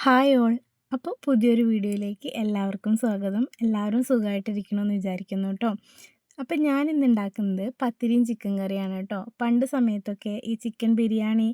Hi all അപ്പോൾ പുതിയൊരു വീഡിയോയിലേക്ക് എല്ലാവർക്കും സ്വാഗതം. എല്ലാവരും സുഖമായിട്ടിരിക്കണമെന്ന് വിചാരിക്കുന്നു കേട്ടോ അപ്പം ഞാൻ ഇന്ന് ഉണ്ടാക്കുന്നത് പത്തിരിയും ചിക്കൻ കറിയാണ് കേട്ടോ പണ്ട് സമയത്തൊക്കെ ഈ ചിക്കൻ ബിരിയാണി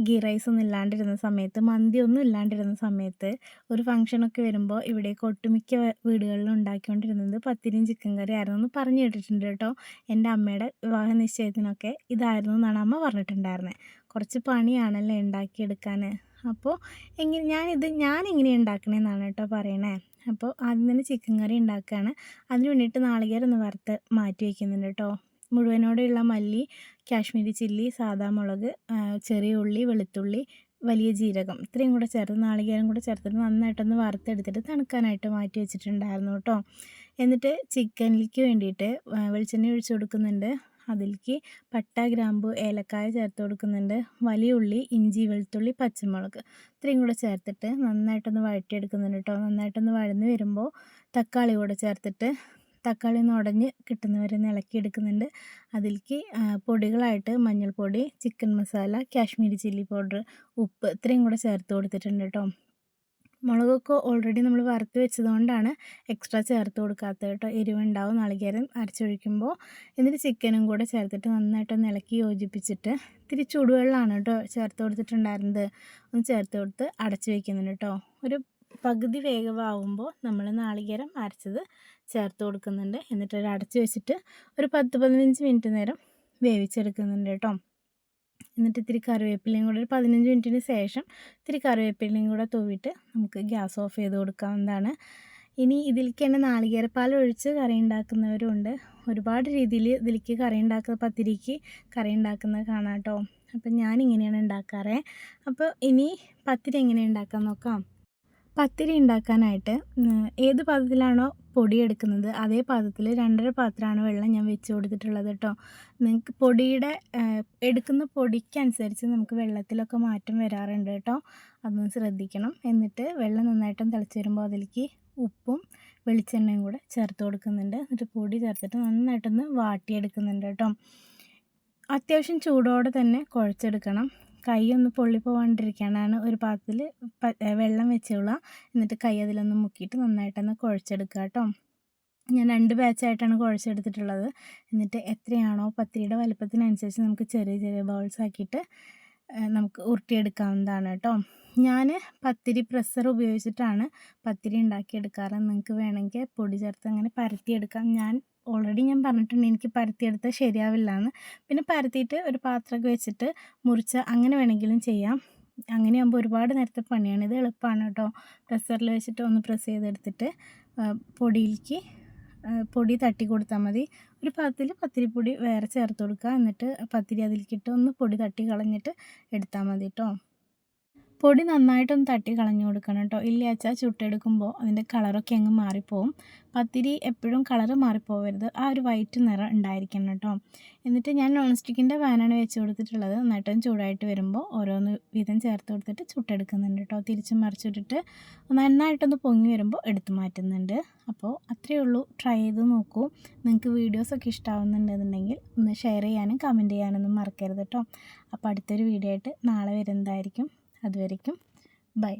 ഗീ റൈസ് ഒന്നും ഇല്ലാണ്ടിരുന്ന സമയത്ത് മന്തി ഒന്നും ഇല്ലാണ്ടിരുന്ന സമയത്ത് ഒരു ഫംഗ്ഷനൊക്കെ വരുമ്പോൾ ഇവിടേക്ക് ഒട്ടുമിക്ക വീടുകളിലും ഉണ്ടാക്കിക്കൊണ്ടിരുന്നത് പത്തിരിയും ചിക്കൻ കറി ആയിരുന്നു എന്ന് പറഞ്ഞു കേട്ടിട്ടുണ്ട് കേട്ടോ എന്റെ അമ്മയുടെ വിവാഹ നിശ്ചയത്തിനൊക്കെ ഇതായിരുന്നു എന്നാണ് അമ്മ പറഞ്ഞിട്ടുണ്ടായിരുന്നത് കുറച്ച് പണിയാണല്ലേ ഉണ്ടാക്കിയെടുക്കാൻ അപ്പോൾ എങ്ങനെ ഞാനിത് ഞാൻ എങ്ങനെയാണ് ഉണ്ടാക്കണമെന്നാണ് കേട്ടോ പറയണേ. അപ്പോൾ ആദ്യം തന്നെ ചിക്കൻ കറി ഉണ്ടാക്കുകയാണ് അതിന് വേണ്ടിയിട്ട് നാളികേരം ഒന്ന് വറുത്ത് മാറ്റി വയ്ക്കുന്നുണ്ട് കേട്ടോ. മുഴുവനോടെയുള്ള മല്ലി കാശ്മീരി ചില്ലി സാദാ മുളക് ചെറിയ ഉള്ളി വെളുത്തുള്ളി വലിയ ജീരകം ഇത്രയും കൂടെ ചേർത്ത് നാളികേരം കൂടെ ചേർത്തിട്ട് നന്നായിട്ടൊന്ന് വറുത്തെടുത്തിട്ട് തണുക്കാനായിട്ട് മാറ്റി വെച്ചിട്ടുണ്ടായിരുന്നു കേട്ടോ. എന്നിട്ട് ചിക്കനിലേക്ക് വേണ്ടിയിട്ട് വെളിച്ചെണ്ണ ഒഴിച്ചു കൊടുക്കുന്നുണ്ട്. അതിലേക്ക് പട്ട ഗ്രാമ്പു ഏലക്കായ ചേർത്ത് കൊടുക്കുന്നുണ്ട്. വലിയ ഉള്ളി ഇഞ്ചി വെളുത്തുള്ളി പച്ചമുളക്. ഇത്രയും കൂടെ ചേർത്തിട്ട് നന്നായിട്ടൊന്ന് വഴറ്റിയെടുക്കുന്നുണ്ട് കേട്ടോ നന്നായിട്ടൊന്ന് വഴന്ന് വരുമ്പോൾ തക്കാളി കൂടെ ചേർത്തിട്ട് തക്കാളി ഒന്ന് ഉടഞ്ഞ് കിട്ടുന്നവരെ ഇളക്കി ഇളക്കിയെടുക്കുന്നുണ്ട് അതിലേക്ക് പൊടികളായിട്ട് മഞ്ഞൾപ്പൊടി chicken masala Kashmiri chilli powder ഉപ്പ് ഇത്രയും കൂടെ ചേർത്ത് കൊടുത്തിട്ടുണ്ട് കേട്ടോ മുളകൊക്കെ ഓൾറെഡി നമ്മൾ വറുത്ത് വെച്ചതുകൊണ്ടാണ് എക്സ്ട്രാ ചേർത്ത് കൊടുക്കാത്തത് കേട്ടോ. എരിവുണ്ടാവും നാളികേരം അരച്ചൊഴിക്കുമ്പോൾ എന്നിട്ട് ചിക്കനും കൂടെ ചേർത്തിട്ട് നന്നായിട്ടൊന്ന് ഇളക്കി യോജിപ്പിച്ചിട്ട് ഇത്തിരി ചൂടുവെള്ളമാണ് കേട്ടോ ചേർത്ത് കൊടുത്തിട്ടുണ്ടായിരുന്നത്. ഒന്ന് ചേർത്ത് കൊടുത്ത് അടച്ചു വയ്ക്കുന്നുണ്ട് കേട്ടോ. ഒരു പകുതി വേഗമാവുമ്പോൾ നമ്മൾ നാളികേരം അരച്ചത് ചേർത്ത് കൊടുക്കുന്നുണ്ട്. എന്നിട്ട് അടച്ച് വെച്ചിട്ട് ഒരു പത്ത് പതിനഞ്ച് മിനിറ്റ് നേരം വേവിച്ചെടുക്കുന്നുണ്ട് കേട്ടോ. എന്നിട്ട് ഇത്തിരി കറിവേപ്പിലയും കൂടെ ഒരു പതിനഞ്ച് മിനിറ്റിന് ശേഷം ഇത്തിരി കറിവേപ്പിലയും കൂടെ തൂവിയിട്ട് നമുക്ക് ഗ്യാസ് ഓഫ് ചെയ്ത് കൊടുക്കാവുന്നതാണ്. ഇനി ഇതിലേക്ക് തന്നെ നാളികേരപ്പാൽ ഒഴിച്ച് കറി ഉണ്ടാക്കുന്നവരുണ്ട്. ഒരുപാട് രീതിയിൽ ഇതിലേക്ക് കറി ഉണ്ടാക്കുന്ന പത്തിരിക്ക് കറി ഉണ്ടാക്കുന്നത് കാണാം കേട്ടോ. അപ്പം ഞാനിങ്ങനെയാണ് ഉണ്ടാക്കാറ്. അപ്പോൾ ഇനി പത്തിരി എങ്ങനെ ഉണ്ടാക്കാൻ നോക്കാം? പത്തിരി ഉണ്ടാക്കാനായിട്ട് ഏത് പാത്രത്തിലാണോ പൊടി എടുക്കുന്നത് അതേ പാത്രത്തിൽ രണ്ടര പാത്രമാണ് വെള്ളം ഞാൻ വെച്ച് കൊടുത്തിട്ടുള്ളത് കേട്ടോ നിങ്ങൾക്ക് പൊടിയുടെ എടുക്കുന്ന പൊടിക്കനുസരിച്ച് നമുക്ക് വെള്ളത്തിലൊക്കെ മാറ്റം വരാറുണ്ട് കേട്ടോ അതൊന്ന് ശ്രദ്ധിക്കണം. എന്നിട്ട് വെള്ളം നന്നായിട്ടും തിളച്ച് വരുമ്പോൾ അതിലേക്ക് ഉപ്പും വെളിച്ചെണ്ണയും കൂടെ ചേർത്ത് കൊടുക്കുന്നുണ്ട്. എന്നിട്ട് പൊടി ചേർത്തിട്ട് നന്നായിട്ടൊന്ന് വാട്ടിയെടുക്കുന്നുണ്ട് കേട്ടോ അത്യാവശ്യം ചൂടോടെ തന്നെ കുഴച്ചെടുക്കണം. കൈ ഒന്ന് പൊള്ളി പോകാണ്ടിരിക്കാനാണ് ഒരു പാത്രത്തിൽ വെള്ളം വെച്ചോളാം എന്നിട്ട് കൈ അതിലൊന്ന് മുക്കിയിട്ട് നന്നായിട്ടൊന്ന് കുഴച്ചെടുക്കുക കേട്ടോ ഞാൻ രണ്ട് ബാച്ചായിട്ടാണ് കുഴച്ചെടുത്തിട്ടുള്ളത്. എന്നിട്ട് എത്രയാണോ പത്തിരിയുടെ വലുപ്പത്തിനനുസരിച്ച് നമുക്ക് ചെറിയ ചെറിയ ബൗൾസ് ആക്കിയിട്ട് നമുക്ക് ഉരുട്ടിയെടുക്കാവുന്നതാണ് കേട്ടോ. ഞാൻ പത്തിരി പ്രസ്സർ ഉപയോഗിച്ചിട്ടാണ് പത്തിരി ഉണ്ടാക്കിയെടുക്കാറ്. നിങ്ങൾക്ക് വേണമെങ്കിൽ പൊടി ചേർത്ത് അങ്ങനെ പരത്തിയെടുക്കാം. ഞാൻ ഓൾറെഡി ഞാൻ പറഞ്ഞിട്ടുണ്ട് എനിക്ക് പരത്തിയെടുത്താൽ ശരിയാവില്ല എന്ന് പിന്നെ പരത്തിയിട്ട് ഒരു പാത്രമൊക്കെ വെച്ചിട്ട് മുറിച്ച് അങ്ങനെ വേണമെങ്കിലും ചെയ്യാം. അങ്ങനെയാകുമ്പോൾ ഒരുപാട് നേരത്തെ പണിയാണ്. ഇത് എളുപ്പമാണ് കേട്ടോ. പ്രസ്സറിൽ വെച്ചിട്ട് ഒന്ന് പ്രസ് ചെയ്തെടുത്തിട്ട് പൊടിയിലേക്ക് പൊടി തട്ടി കൊടുത്താൽ മതി. ഒരു പാത്രത്തിൽ പത്തിരിപ്പൊടി വേറെ ചേർത്ത് കൊടുക്കുക. എന്നിട്ട് പത്തിരി അതിലേക്കിട്ട് ഒന്ന് പൊടി തട്ടി കളഞ്ഞിട്ട് എടുത്താൽ മതി കേട്ടോ പൊടി നന്നായിട്ടൊന്ന് തട്ടി കളഞ്ഞു കൊടുക്കണം കേട്ടോ ഇല്ല വെച്ചാൽ ചുട്ടെടുക്കുമ്പോൾ അതിന്റെ കളറൊക്കെ അങ്ങ് മാറിപ്പോവും. പത്തിരി എപ്പോഴും കളറ് മാറിപ്പോവരുത്. ആ ഒരു വൈറ്റ് നിറം ഉണ്ടായിരിക്കണം കേട്ടോ എന്നിട്ട് ഞാൻ നോൺ സ്റ്റിക്കിന്റെ പാനാണ് വെച്ച് കൊടുത്തിട്ടുള്ളത്. നന്നായിട്ടും ചൂടായിട്ട് വരുമ്പോൾ ഓരോന്ന് വീതം ചേർത്ത് കൊടുത്തിട്ട് ചുട്ടെടുക്കുന്നുണ്ട് കേട്ടോ തിരിച്ചും മറിച്ചിട്ടിട്ട് നന്നായിട്ടൊന്ന് പൊങ്ങി വരുമ്പോൾ എടുത്തു മാറ്റുന്നുണ്ട്. അപ്പോൾ അത്രയേ ഉള്ളൂ. ട്രൈ ചെയ്ത് നോക്കൂ. നിങ്ങൾക്ക് വീഡിയോസൊക്കെ ഇഷ്ടമാവുന്നുണ്ടെന്നുണ്ടെങ്കിൽ ഒന്ന് ഷെയർ ചെയ്യാനും കമന്റ് ചെയ്യാനൊന്നും മറക്കരുത് കേട്ടോ അപ്പോൾ അടുത്തൊരു വീഡിയോ ആയിട്ട് നാളെ വരുന്നതായിരിക്കും. അതുവരയ്ക്കും ബൈ.